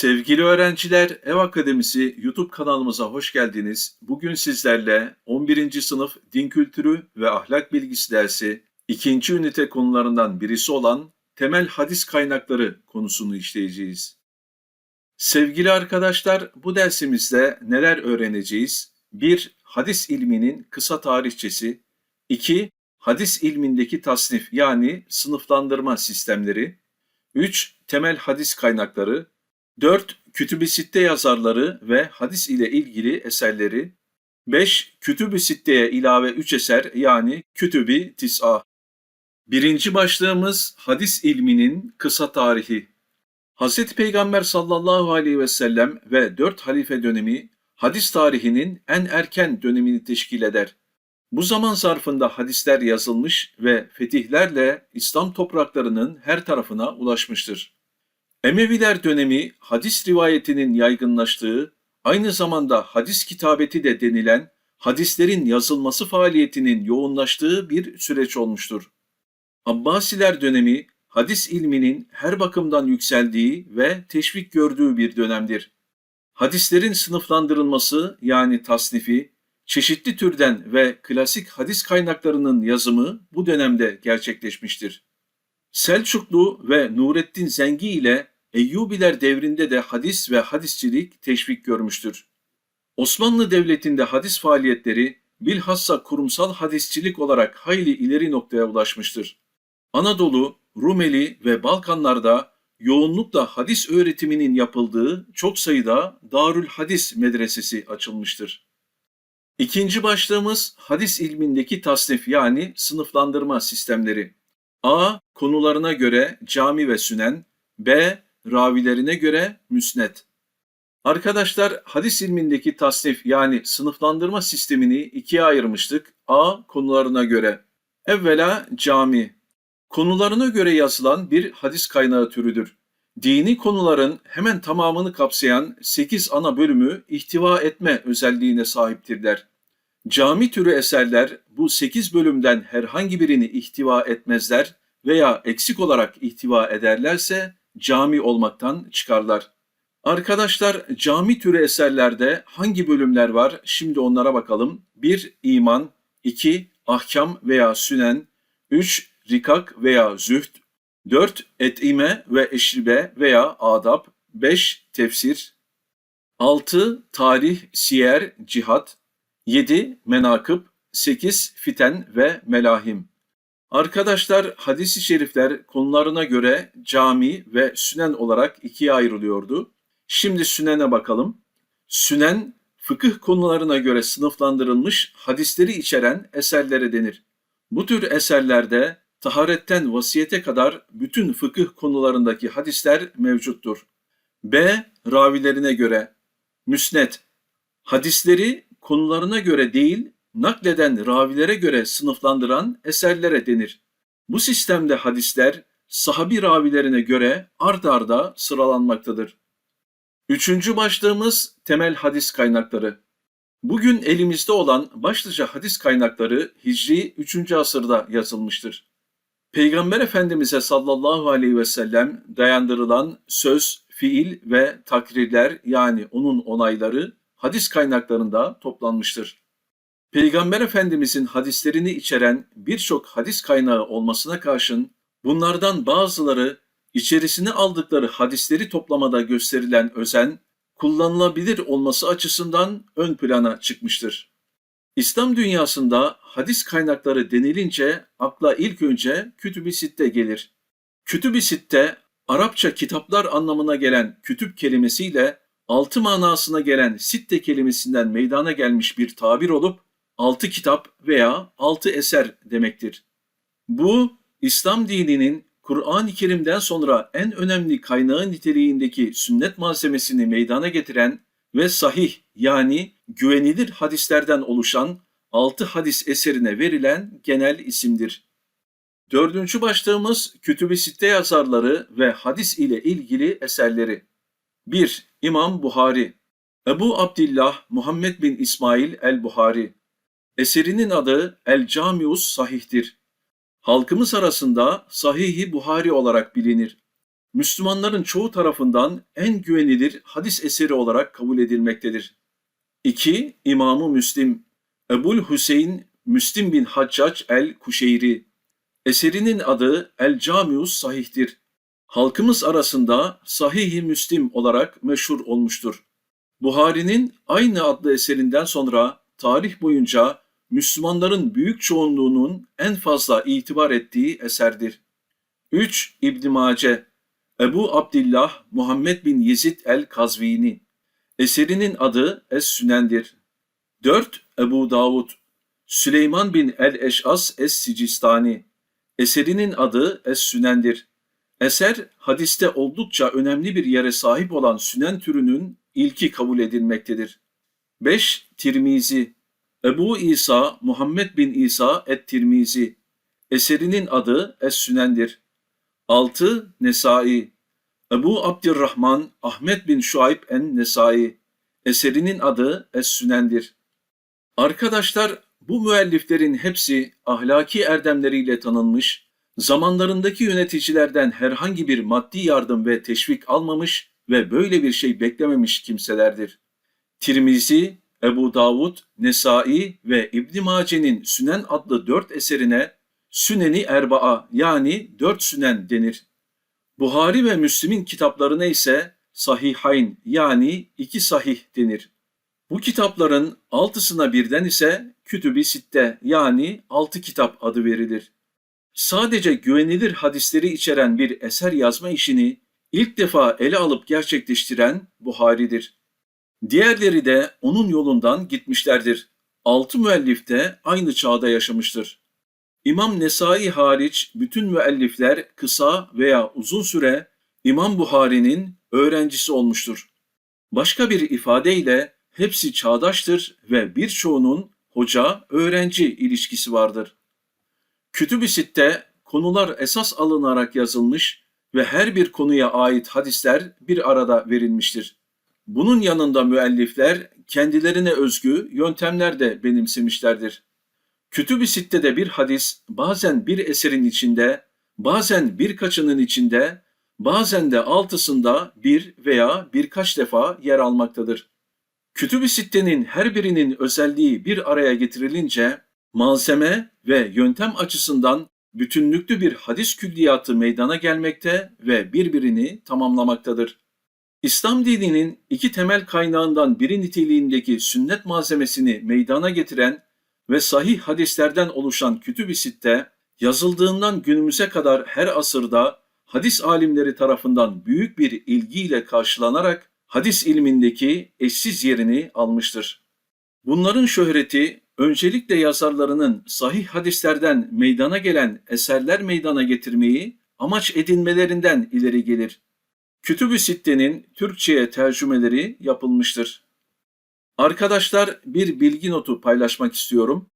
Sevgili öğrenciler, Ev Akademisi YouTube kanalımıza hoş geldiniz. Bugün sizlerle 11. sınıf din kültürü ve ahlak bilgisi dersi ikinci ünite konularından birisi olan temel hadis kaynakları konusunu işleyeceğiz. Sevgili arkadaşlar, bu dersimizde neler öğreneceğiz? 1. Hadis ilminin kısa tarihçesi. 2. Hadis ilmindeki tasnif yani sınıflandırma sistemleri. 3. Temel hadis kaynakları. 4. Kütüb-i Sitte yazarları ve hadis ile ilgili eserleri. 5. Kütüb-i Sitte'ye ilave 3 eser yani Kütüb-i Tis'a. Birinci başlığımız hadis ilminin kısa tarihi. Hz. Peygamber sallallahu aleyhi ve sellem ve dört halife dönemi hadis tarihinin en erken dönemini teşkil eder. Bu zaman zarfında hadisler yazılmış ve fetihlerle İslam topraklarının her tarafına ulaşmıştır. Emeviler dönemi hadis rivayetinin yaygınlaştığı, aynı zamanda hadis kitabeti de denilen hadislerin yazılması faaliyetinin yoğunlaştığı bir süreç olmuştur. Abbasiler dönemi hadis ilminin her bakımdan yükseldiği ve teşvik gördüğü bir dönemdir. Hadislerin sınıflandırılması yani tasnifi, çeşitli türden ve klasik hadis kaynaklarının yazımı bu dönemde gerçekleşmiştir. Selçuklu ve Nurettin Zengi ile Eyyubiler devrinde de hadis ve hadisçilik teşvik görmüştür. Osmanlı Devleti'nde hadis faaliyetleri bilhassa kurumsal hadisçilik olarak hayli ileri noktaya ulaşmıştır. Anadolu, Rumeli ve Balkanlarda yoğunlukla hadis öğretiminin yapıldığı çok sayıda Darül Hadis medresesi açılmıştır. İkinci başlığımız hadis ilmindeki tasnif yani sınıflandırma sistemleri. A. Konularına göre cami ve sünen. B. Ravilerine göre müsnet. Arkadaşlar hadis ilmindeki tasnif yani sınıflandırma sistemini ikiye ayırmıştık. A. Konularına göre. Evvela cami. Konularına göre yazılan bir hadis kaynağı türüdür. Dini konuların hemen tamamını kapsayan 8 ana bölümü ihtiva etme özelliğine sahiptirler. Cami türü eserler bu 8 bölümden herhangi birini ihtiva etmezler veya eksik olarak ihtiva ederlerse cami olmaktan çıkarlar. Arkadaşlar cami türü eserlerde hangi bölümler var? Şimdi onlara bakalım. 1. İman 2. Ahkam veya sünen 3. Rikak veya zühd 4. Etime ve eşribe veya adab 5. Tefsir 6. Tarih, siyer, cihat 7. Menakıb 8. Fiten ve melahim Arkadaşlar hadisi şerifler konularına göre cami ve sünen olarak ikiye ayrılıyordu. Şimdi sünene bakalım. Sünen fıkıh konularına göre sınıflandırılmış hadisleri içeren eserlere denir. Bu tür eserlerde taharetten vasiyete kadar bütün fıkıh konularındaki hadisler mevcuttur. B. Ravilerine göre. Müsnet. Hadisleri konularına göre değil, nakleden ravilere göre sınıflandıran eserlere denir. Bu sistemde hadisler sahabi ravilerine göre ard arda sıralanmaktadır. Üçüncü başlığımız temel hadis kaynakları. Bugün elimizde olan başlıca hadis kaynakları Hicri 3. asırda yazılmıştır. Peygamber Efendimiz'e sallallahu aleyhi ve sellem dayandırılan söz, fiil ve takrirler yani onun onayları hadis kaynaklarında toplanmıştır. Peygamber Efendimizin hadislerini içeren birçok hadis kaynağı olmasına karşın bunlardan bazıları içerisine aldıkları hadisleri toplamada gösterilen özen kullanılabilir olması açısından ön plana çıkmıştır. İslam dünyasında hadis kaynakları denilince akla ilk önce Kütüb-i Sitte gelir. Kütüb-i Sitte Arapça kitaplar anlamına gelen kütüp kelimesiyle altı manasına gelen sitte kelimesinden meydana gelmiş bir tabir olup altı kitap veya altı eser demektir. Bu İslam dininin Kur'an-ı Kerim'den sonra en önemli kaynağı niteliğindeki sünnet malzemesini meydana getiren ve sahih yani güvenilir hadislerden oluşan altı hadis eserine verilen genel isimdir. Dördüncü başlığımız Kütüb-i Sitte yazarları ve hadis ile ilgili eserleri. 1. İmam Buhari Ebu Abdillah Muhammed bin İsmail el-Buhari Eserinin adı El Camius Sahih'tir. Halkımız arasında Sahih-i Buhari olarak bilinir. Müslümanların çoğu tarafından en güvenilir hadis eseri olarak kabul edilmektedir. 2. İmamı Müslim Ebul Hüseyin Müslim bin Haccac el-Kuşeyri Eserinin adı El Camius Sahih'tir. Halkımız arasında Sahih-i Müslim olarak meşhur olmuştur. Buhari'nin aynı adlı eserinden sonra tarih boyunca Müslümanların büyük çoğunluğunun en fazla itibar ettiği eserdir. 3. İbn Mace Ebu Abdillah Muhammed bin Yezid el-Kazvini Eserinin adı Es-Sünen'dir. 4. Ebu Davud Süleyman bin el-Eş'as Es-Sicistani Eserinin adı Es-Sünen'dir. Eser, hadiste oldukça önemli bir yere sahip olan sünen türünün ilki kabul edilmektedir. 5. Tirmizi Ebu İsa Muhammed bin İsa et-Tirmizi Eserinin adı Es-Sünen'dir. 6. Nesai Ebu Abdirrahman Ahmet bin Şuayb en-Nesai Eserinin adı Es-Sünen'dir. Arkadaşlar bu müelliflerin hepsi ahlaki erdemleriyle tanınmış, zamanlarındaki yöneticilerden herhangi bir maddi yardım ve teşvik almamış ve böyle bir şey beklememiş kimselerdir. Tirmizi, Ebu Davud, Nesai ve İbn Mace'nin Sünen adlı dört eserine Süneni Erba'a yani dört sünen denir. Buhari ve Müslim'in kitaplarına ise Sahihayn yani iki sahih denir. Bu kitapların altısına birden ise Kütüb-i Sitte yani altı kitap adı verilir. Sadece güvenilir hadisleri içeren bir eser yazma işini ilk defa ele alıp gerçekleştiren Buhari'dir. Diğerleri de onun yolundan gitmişlerdir. Altı müellif de aynı çağda yaşamıştır. İmam Nesai hariç bütün müellifler kısa veya uzun süre İmam Buhari'nin öğrencisi olmuştur. Başka bir ifadeyle hepsi çağdaştır ve birçoğunun hoca-öğrenci ilişkisi vardır. Kütüb-i Sitte konular esas alınarak yazılmış ve her bir konuya ait hadisler bir arada verilmiştir. Bunun yanında müellifler kendilerine özgü yöntemler de benimsemişlerdir. Kütüb-i Sitte'de bir hadis bazen bir eserin içinde, bazen birkaçının içinde, bazen de altısında bir veya birkaç defa yer almaktadır. Kütüb-i Sitte'nin her birinin özelliği bir araya getirilince malzeme ve yöntem açısından bütünlüklü bir hadis külliyatı meydana gelmekte ve birbirini tamamlamaktadır. İslam dininin iki temel kaynağından biri niteliğindeki sünnet malzemesini meydana getiren ve sahih hadislerden oluşan Kütüb-i Sitte, yazıldığından günümüze kadar her asırda hadis alimleri tarafından büyük bir ilgiyle karşılanarak hadis ilmindeki eşsiz yerini almıştır. Bunların şöhreti öncelikle yazarlarının sahih hadislerden meydana gelen eserler meydana getirmeyi amaç edinmelerinden ileri gelir. Kütüb-ü Sitte'nin Türkçe'ye tercümeleri yapılmıştır. Arkadaşlar bir bilgi notu paylaşmak istiyorum.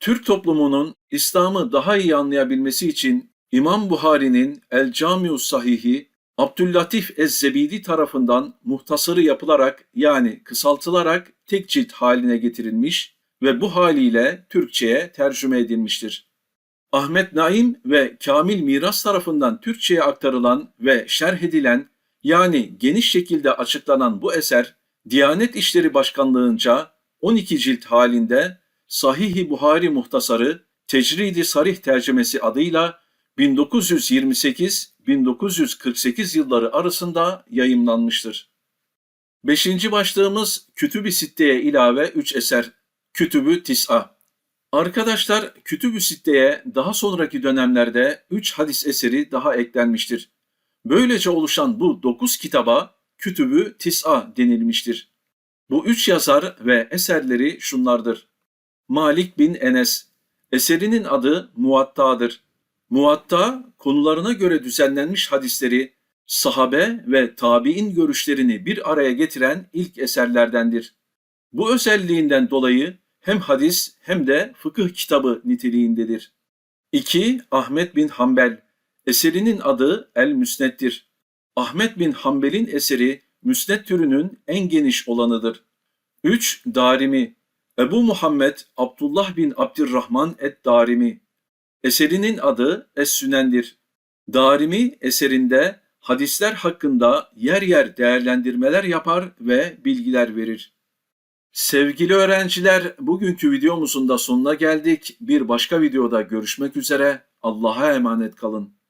Türk toplumunun İslam'ı daha iyi anlayabilmesi için İmam Buhari'nin El Camius Sahihi Abdüllatif Ez-Zebidi tarafından muhtasarı yapılarak yani kısaltılarak tek cilt haline getirilmiş ve bu haliyle Türkçe'ye tercüme edilmiştir. Ahmet Naim ve Kamil Miras tarafından Türkçe'ye aktarılan ve şerh edilen yani geniş şekilde açıklanan bu eser Diyanet İşleri Başkanlığınca 12 cilt halinde Sahih-i Buhari Muhtasarı Tecridi Sarih tercümesi adıyla 1928-1948 yılları arasında yayımlanmıştır. Beşinci başlığımız Kütüb-i Sitte'ye ilave 3 eser. Kütübü Tis'a. Arkadaşlar Kütüb-ü Sitte'ye daha sonraki dönemlerde 3 hadis eseri daha eklenmiştir. Böylece oluşan bu 9 kitaba Kütübü Tis'a denilmiştir. Bu üç yazar ve eserleri şunlardır. Malik bin Enes. Eserinin adı Muatta'dır. Muatta, konularına göre düzenlenmiş hadisleri, sahabe ve tabi'in görüşlerini bir araya getiren ilk eserlerdendir. Bu özelliğinden dolayı hem hadis hem de fıkıh kitabı niteliğindedir. 2. Ahmet bin Hanbel. Eserinin adı El Müsnet'tir. Ahmet bin Hanbel'in eseri müsned türünün en geniş olanıdır. 3. Darimi. Ebu Muhammed Abdullah bin Abdirrahman et-Darimi. Eserinin adı Es-Sünen'dir. Darimi eserinde hadisler hakkında yer yer değerlendirmeler yapar ve bilgiler verir. Sevgili öğrenciler, bugünkü videomuzun da sonuna geldik. Bir başka videoda görüşmek üzere. Allah'a emanet kalın.